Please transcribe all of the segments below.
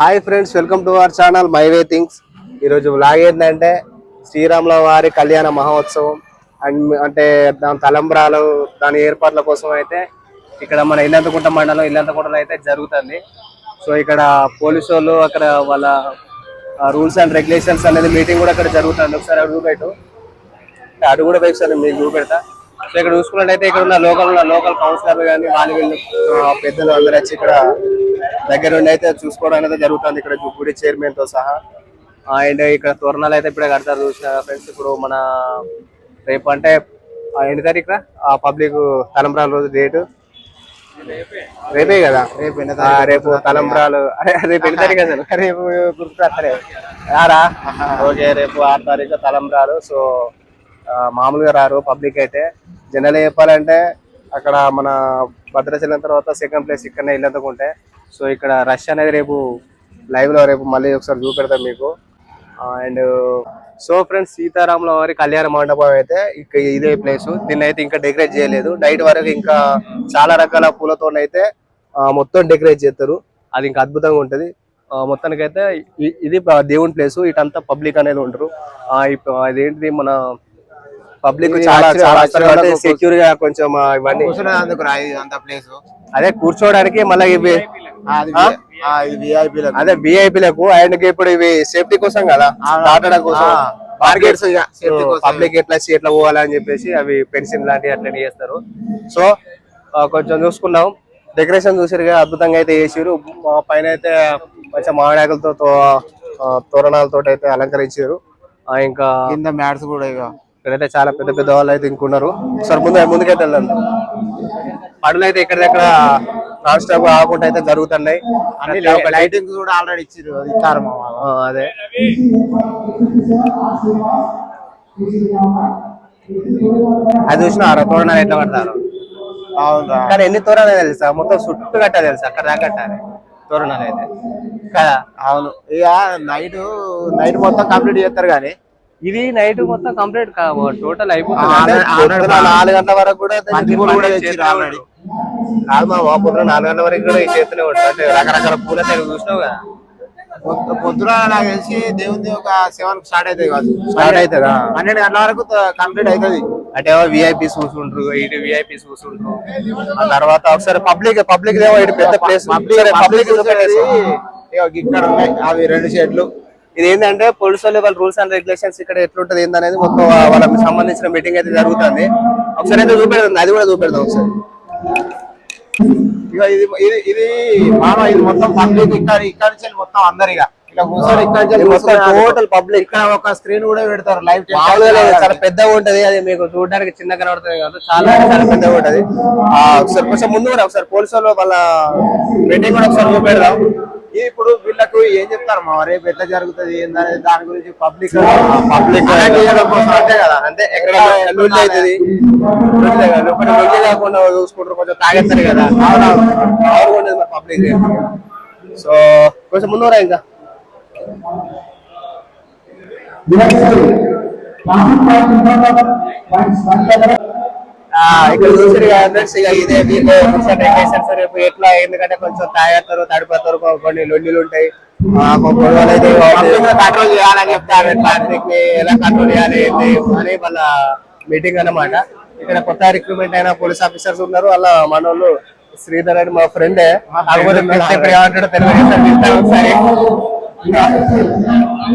Hi friends welcome to our channel my way things. ఈరోజు blog ఏంటంటే శ్రీరాముల వారి కళ్యాణ మహోత్సవం అండ్ అంటే దాని తలంబ్రాలు దాని ఏర్పాట్ల కోసం అయితే ఇక్కడ మన ఇల్లంతకుంట మండలం ఇల్లంతకుంటలో అయితే జరుగుతుంది. సో ఇక్కడ పోలీసు వాళ్ళు అక్కడ వాళ్ళ రూల్స్ అండ్ రెగ్యులేషన్స్ అనేది మీటింగ్ కూడా అక్కడ జరుగుతుంది. ఒకసారి అడుగు పెట్టు అడుగు కూడా పోయి ఒకసారి మీకు చూపెడతా. సో ఇక్కడ చూసుకున్నట్టయితే ఇక్కడ ఉన్న లోకల్ ఉన్న లోకల్ కౌన్సిలర్ కానీ వాళ్ళు వీళ్ళు పెద్దలు అందరూ వచ్చి ఇక్కడ దగ్గర ఉండి అయితే చూసుకోవడం అనేది జరుగుతుంది. ఇక్కడ గుడి చైర్మన్తో సహా. అండ్ ఇక్కడ తోరణాలు అయితే ఇప్పుడే కడతారు చూసిన ఫ్రెండ్స్ ఇప్పుడు మన రేపు అంటే ఎన్ని తారీఖు ఆ పబ్లిక్ తలంబ్రాల రోజు డేటు రేపే కదా? రేపు రేపు తలంబ్రాలు. రేపు ఎన్ని తారీఖు అసలు? రేపు గుర్తురాత్రే రారా? ఓకే రేపు ఆరు తారీఖు తలంబ్రాలు. సో మామూలుగా రారు పబ్లిక్ అయితే. జనరల్ చెప్పాలంటే అక్కడ మన భద్రాచలం తర్వాత సెకండ్ ప్లేస్ ఇక్కడనే ఇల్లంతకుంటే సో ఇక్కడ రష్ అనేది రేపు లైవ్లో రేపు మళ్ళీ ఒకసారి చూపెడతాం మీకు. అండ్ సో ఫ్రెండ్స్ సీతారాముల వారి కళ్యాణ మండపం అయితే ఇక ఇదే ప్లేస్ దీన్ని అయితే ఇంకా డెకరేట్ చేయలేదు. నైట్ వరకు ఇంకా చాలా రకాల పూలతో అయితే మొత్తం డెకరేట్ చేస్తారు. అది ఇంకా అద్భుతంగా ఉంటది. మొత్తానికైతే ఇది దేవుని ప్లేస్ ఇటంతా పబ్లిక్ అనేది ఉంటారు అదేంటిది మన పబ్లిక్ చాలా చాలా సెక్యూర్గా కొంచెం ఇవన్నీ. అంత ప్లేస్ అదే కూర్చోవడానికి మళ్ళీ ఇవి అది విఐపీలకు అండ్ ఇప్పుడు ఇవి సేఫ్టీ కోసం కదా? దాటడం కోసం. మార్కెట్స్ సేఫ్టీ కోసం. పబ్లిక్ ఎట్లా ఎట్లా పోవాలని చెప్పేసి అవి పెన్సిల్ లాంటివి అట్లా చేస్తారు. సో కొంచెం చూసుకున్నాం. డెకరేషన్ చూసారుగా అద్భుతంగా అయితే చేసారు. పైన అయితే మంచి మామిడాకులతో తోరణాలతో అయితే అలంకరించారు. ఆ, ఇంకా కింద మ్యాట్స్ కూడా ఇక. ఇక్కడైతే చాలా పెద్ద పెద్ద వాళ్ళు అయితే ఇంకున్నారు సార్ ముందు ముందుకైతే వెళ్ళండి పనులు అయితే ఎక్కడిదక్కడ నాన్ స్టాప్ ఆగకుండా అయితే జరుగుతున్నాయి. అన్ని లైటింగ్ కూడా ఆల్రెడీ ఇచ్చారు ఇస్తారు అదే. అది చూసిన తోరణాలు ఎట్లా కడతారు? అవునురా. కానీ ఎన్ని తోరణాలు తెలుసా? మొత్తం చుట్టూ కట్టాలి తెలుసా? అక్కడ దాకా కట్టాలి తోరణాలు అయితే. కదా? అవును. ఇక నైట్ నైట్ మొత్తం కంప్లీట్ చేస్తారు కానీ ఇది నైట్ మొత్తం కంప్లీట్ టోటల్ ఆ, అయిపోతుంది నాలుగు గంటల వరకు కూడా పూలు కూడా చేస్తూనే. కాదు మా మా పొద్దున నాలుగు గంటల వరకు కూడా ఈ చేతనే ఉంటారు. అంటే రకరకాల పూల తెగ చూసినావు కదా పొద్దు- పొద్దున నాకు తెలిసి దేవుంది ఒక సెవెన్ స్టార్ట్ అవుతుంది కాదు. స్టార్ట్ అవుతుందా పన్నెండు గంటల వరకు కంప్లీట్ అవుతుంది. అంటే విఐపీస్ కూర్చుంటారు ఇటు విఐపీస్ కూర్చుంటారు ఆ తర్వాత ఒకసారి పబ్లిక్ పబ్లిక్ ఏమో ఇటు పెద్ద ప్లేస్ పబ్లిక్ పబ్లిక్ ఇక్కడ ఉన్నాయి. అవి రెండు షెడ్లు. ఇది ఏంటంటే పోలీసు వాళ్ళు వాళ్ళ రూల్స్ అండ్ రెగ్యులేషన్స్ ఇక్కడ ఎట్లుంటది ఏందనేది మొత్తం వాళ్ళకి సంబంధించిన మీటింగ్ అయితే జరుగుతుంది. ఒకసారి అయితే చూపెడదాం అది కూడా చూపెడదాం ఒకసారి. ఇక ఇది ఇది ఇది మామ ఇది మొత్తం పబ్లిక్ ఇక్కడ ఇక్కడ నుంచి మొత్తం అందరు ఇక టోటల్ పబ్లిక్ ఇక్కడ ఒక స్క్రీన్ కూడా పెడతారు లైవ్ చాలా పెద్దగా ఉంటది అది మీకు చూడడానికి చిన్న కనబడుతుంది కాదు చాలా చాలా పెద్దగా ఉంటది. ఒకసారి కొంచెం ముందు కూడా ఒకసారి పోలీసు వాళ్ళు వాళ్ళ మీటింగ్ కూడా ఒకసారి చూపెడదాం. ఇప్పుడు వీళ్ళకు ఏం చెప్తారు? మా రేపు ఎట్లా జరుగుతుంది? ఏందనేది దాని గురించి పబ్లిక్ పబ్లిక్ అంతే కదా? అంటే ఎక్కడ లొల్లి అవుతుంది. ఒకటి లొల్లి కాకుండా చూసుకుంటారు కొంచెం తాగేస్తారు కదా. అవును. ఉండేది మరి పబ్లిక్. సో కొంచెం ముందు ఇంకా. ఇక్కడ చూసారు కదా ఫ్రెండ్స్ ఇక ఇదే వీళ్ళు డెకరేషన్స్ రేపు ఎట్లా ఎందుకంటే కొంచెం తాగేస్తారు తడిపోతారు కొన్ని లొల్లిలు ఉంటాయి. కంట్రోల్ చేయాలని చెప్తారు ట్రాఫిక్ని ఎలా కంట్రోల్ చేయాలి అని వాళ్ళ మీటింగ్ అన్నమాట. ఇక్కడ కొత్త రిక్రూట్మెంట్ అయిన పోలీస్ ఆఫీసర్స్ ఉన్నారు. వాళ్ళ మనోళ్ళు శ్రీధర్ అని మా ఫ్రెండే కాకపోతే నెక్స్ట్ ఇప్పుడు ఏమంటాడో తెలియదు సార్. పిలుస్తాను ఒకసారి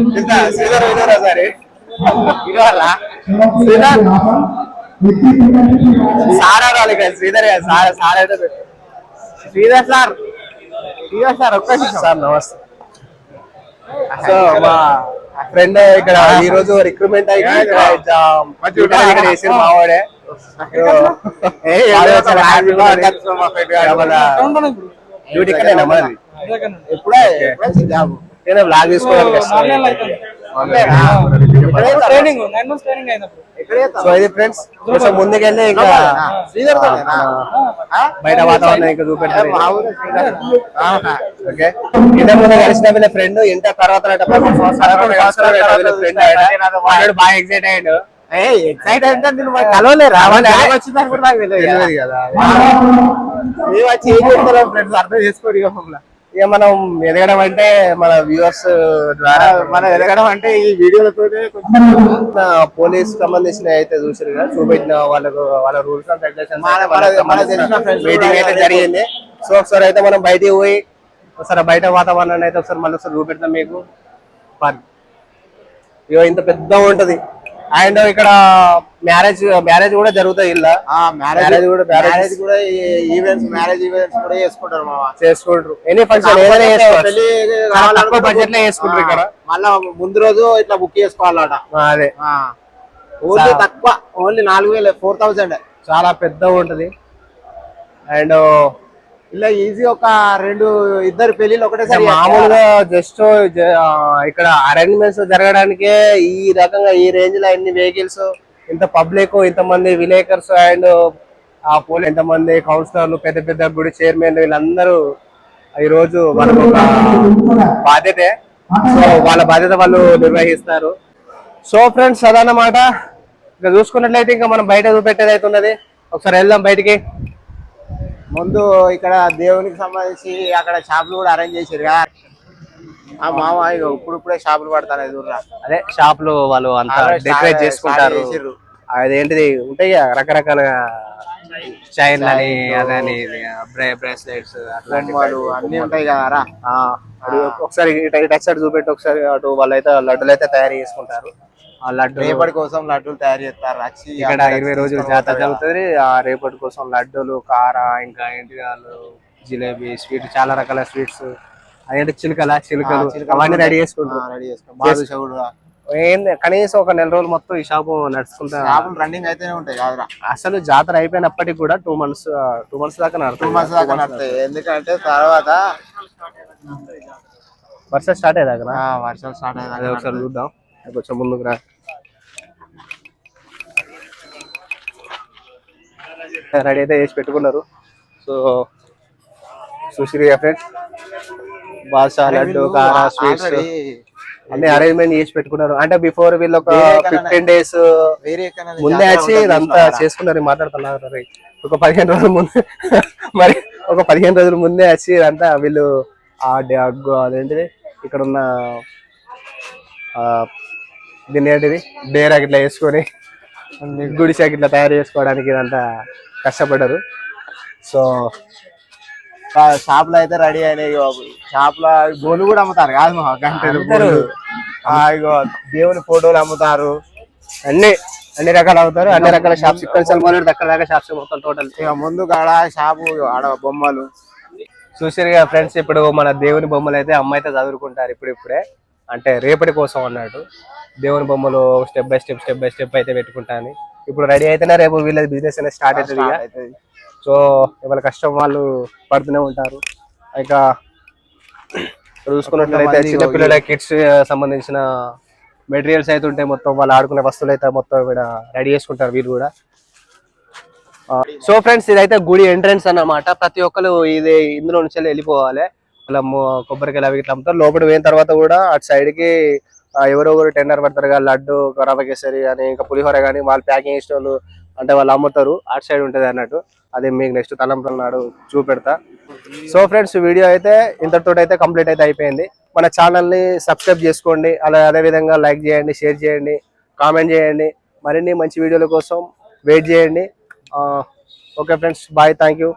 పిలుస్తా. శ్రీధర్ వినరా సరే? ఇవాళ శ్రీధర్ సారా రాలి కదా శ్రీధర్ గారు సార్ సార్ అయితే. శ్రీధర్ సార్ శ్రీధర్ సార్ ఒక్క. సార్ నమస్తే. సో మా ఫ్రెండ్ ఇక్కడ ఈ రోజు రిక్రూట్మెంట్ అయ్యి ఇక్కడ ఇక్కడ ఇక్కడ వేసిన మావాడే డ్యూటీ ఇక్కడేనా మరి ఎప్పుడే బ్లాగ్ తీసుకోవడానికి ట్రైనింగ్ నైన్ మంత్స్ ట్రైనింగ్ అయినప్పుడు. సో ఇది ఫ్రెండ్స్ కొంచెం ముందుకెళ్ళి ఇంకా శ్రీధర్ బయట వాతావరణం ఇంకా చూపెట్టారు ఓకే. ముందు కలిసిన వీళ్ళ ఫ్రెండ్ ఇంటర్ తర్వాత ఫ్రెండ్ బాగా ఎక్సైట్ అయ్యాడు. ఎక్సైట్ అంటే నేను మరి కలవలేరా? అవునా? వాళ్ళు వచ్చిందని కూడా నాకు తెలియదు తెలియదు కదా. మేము వచ్చి ఏం చెప్తారో ఫ్రెండ్స్ అర్థం చేసుకోరు ఇక ఇక మనం ఎదగడం అంటే మన వ్యూవర్స్ ద్వారా మనం ఎదగడం అంటే ఈ వీడియోలతోనే పోలీస్ సంబంధించిన అయితే చూసారు కదా చూపెట్టిన వాళ్ళకు వాళ్ళ రూల్స్ అండ్ రెగ్యులేషన్స్ మీటింగ్ అయితే జరిగింది. సో ఒకసారి అయితే మనం బయటికి పోయి ఒకసారి బయట వాతావరణాన్ని అయితే ఒకసారి మళ్ళీ ఒకసారి చూపెడతాం మీకు. పర్ ఇగో ఇంత పెద్ద ఉంటది. అండ్ ఇక్కడ మ్యారేజ్ మ్యారేజ్ కూడా జరుగుతాయి ఇలా మ్యారేజ్ కూడా- మ్యారేజ్ కూడా ఈవెంట్స్ మ్యారేజ్ ఈవెంట్స్ కూడా చేసుకుంటారు మామ. చేసుకుంటారు. ఎనీ ఫంక్షన్ ఏదైనా బడ్జెట్లో చేసుకుంటారు ఇక్కడ. మళ్ళా ముందు రోజు ఇట్లా బుక్ చేసుకోవాలట. అదే. ఓన్లీ తక్కువ ఓన్లీ నాలుగు వేలు ఫోర్ థౌసండ్ చాలా పెద్ద ఉంటది. అండ్ ఇలా ఈజీ ఒక రెండు ఇద్దరు పెళ్ళిలు ఒకటేసారి మామూలుగా జస్ట్ ఇక్కడ అరేంజ్మెంట్స్ జరగడానికే ఈ రకంగా ఈ రేంజ్లో ఎన్ని వెహికల్స్ ఇంత పబ్లిక్ ఇంతమంది విలేకర్స్ అండ్ ఆ పోలీ ఎంతమంది కౌన్సిలర్లు పెద్ద పెద్ద గుడి చైర్మన్ వీళ్ళందరూ ఈ రోజు వాళ్ళకు ఒక బాధ్యతే. సో వాళ్ళ బాధ్యత వాళ్ళు నిర్వహిస్తారు. సో ఫ్రెండ్స్ అదన్నమాట ఇంకా చూసుకున్నట్లయితే ఇంకా మనం బయట చూపెట్టేది అయితే ఉన్నది ఒకసారి వెళ్దాం బయటికి. ముందు ఇక్కడ దేవునికి సంబంధించి అక్కడ షాపులు కూడా అరేంజ్ చేశారు కదా. ఆ మామ ఇప్పుడు ఇప్పుడే షాపులు పడతాను ఎదురురా అదే షాపులు వాళ్ళు అంతా డెకరేట్ చేసుకుంటారు. అదేంటిది ఉంటాయి కదా రకరకాల చైన్లు అని అదని బ్రేస్లెట్స్ బొమ్మలు అన్ని ఉంటాయి కదా రా. ఒకసారి ఇటు ఇటు సైడ్ చూపెట్టి ఒకసారి అటు వాళ్ళైతే లడ్డులు అయితే తయారు చేసుకుంటారు. ఆ లడ్డు రేపటి కోసం లడ్డూలు తయారు చేస్తారు వచ్చి ఇక్కడ ఇరవై రోజులు జాతర జరుగుతుంది. ఆ రేపటి కోసం లడ్డూలు కార ఇంకా ఏంటి వాళ్ళు జిలేబీ స్వీట్ చాలా రకాల స్వీట్స్ అదేంటి చిలుకల చిలుకలు అవన్నీ రెడీ చేసుకుంటారు. రెడీ చేసుకుంటాం బాదుషా కూడా ఏంది కనీసం ఒక నెల రోజులు మొత్తం ఈ షాపు నడుచుకుంటా షాపులు రన్నింగ్ అయితేనే ఉంటాయి కాదురా. అసలు జాతర అయిపోయినప్పటికి కూడా టూ మంత్స్ టూ మంత్స్ దాకా టూ నడుతుంది మంత్స్ దాకా నడుస్తాయి. ఎందుకంటే తర్వాత వర్షం స్టార్ట్ అయ్యేదాకా ఆ, వర్షాలు స్టార్ట్ అదే అయ్యాక ఒకసారి చూద్దాం. కొంచెం ముందుకు రా. రెడీ అయితే చేసి పెట్టుకున్నారు. సో సుశ్రీ ఫ్రెండ్స్ బాసా లడ్డు కారా స్వీట్స్ అన్ని అరేంజ్మెంట్ చేసి పెట్టుకున్నారు అంటే బిఫోర్ వీళ్ళు ఒక ఫిఫ్టీన్ డేస్ ముందే వచ్చి ఇదంతా? చేసుకున్నారు మాట్లాడుతున్నారు. ఒక పదిహేను రోజుల ముందు మరి ఒక పదిహేను రోజుల ముందే వచ్చి ఇదంతా వీళ్ళు ఆ డ- గు- అదేంటిది ఇక్కడ ఉన్న ఆ, దీన్ని ఏంటిది డేరా ఇట్లా వేసుకొని గుడిసాకి ఇట్లా తయారు చేసుకోవడానికి ఇదంతా కష్టపడ్డారు సో ఆ షాప్లో అయితే రెడీ అయినాయి లో గోలు కూడా అమ్ముతారు. కాదు మా గంటలు ఇగో దేవుని ఫోటోలు అమ్ముతారు. అన్ని అన్ని రకాలు అవుతారు అన్ని రకాల షాప్స్ ఇక్కడ దాకా షాప్స్ మొత్తం టోటల్ ఇక ముందు కాడ షాపు ఆడ బొమ్మలు. చూసారుగా ఫ్రెండ్స్ ఇప్పుడు మన దేవుని బొమ్మలు అయితే అమ్మ అయితే చదువుకుంటారు ఇప్పుడు ఇప్పుడే అంటే రేపటి కోసం అన్నట్టు దేవుని బొమ్మలు step by step step by step అయితే పెట్టుకుంటాను ఇప్పుడు రెడీ అయితేనే రేపు వీళ్ళ బిజినెస్ అనేది స్టార్ట్. అవుతుంది. సో ఇవాళ కష్టం వాళ్ళు పడుతూనే ఉంటారు. ఇక చూసుకున్నట్లయితే చిన్నపిల్లల కిడ్స్ సంబంధించిన మెటీరియల్స్ అయితే ఉంటాయి మొత్తం వాళ్ళు ఆడుకునే వస్తువులు అయితే మొత్తం ఇక్కడ రెడీ చేసుకుంటారు వీళ్ళు కూడా. సో ఫ్రెండ్స్ ఇదైతే గుడి ఎంట్రన్స్ అన్నమాట. ప్రతి ఒక్కరు ఇది ఇందులో నుంచి వెళ్ళి వెళ్ళిపోవాలి మొ- కొబ్బరికాయలు అవి ఇట్లా అమ్ముతారు. లోపల పోయిన తర్వాత కూడా అటు సైడ్కి ఆ, ఎవరెవరు టెండర్ పడతారు కదా లడ్డు రవ్వ కేసరి కానీ ఇంకా పులిహోర కానీ వాళ్ళు ప్యాకింగ్ చేసిన వాళ్ళు అంటే వాళ్ళు అమ్ముతారు అటు సైడ్ ఉంటుంది అన్నట్టు. అది మీకు నెక్స్ట్ తలంపుల నాడు చూపెడతా. సో ఫ్రెండ్స్ వీడియో అయితే ఇంతటితో అయితే కంప్లీట్ అయితే అయిపోయింది. మన ఛానల్ని సబ్స్క్రైబ్ చేసుకోండి అలా అదే విధంగా లైక్ చేయండి షేర్ చేయండి కామెంట్ చేయండి. మరిన్ని మంచి వీడియోల కోసం వెయిట్ చేయండి. Okay friends bye thank you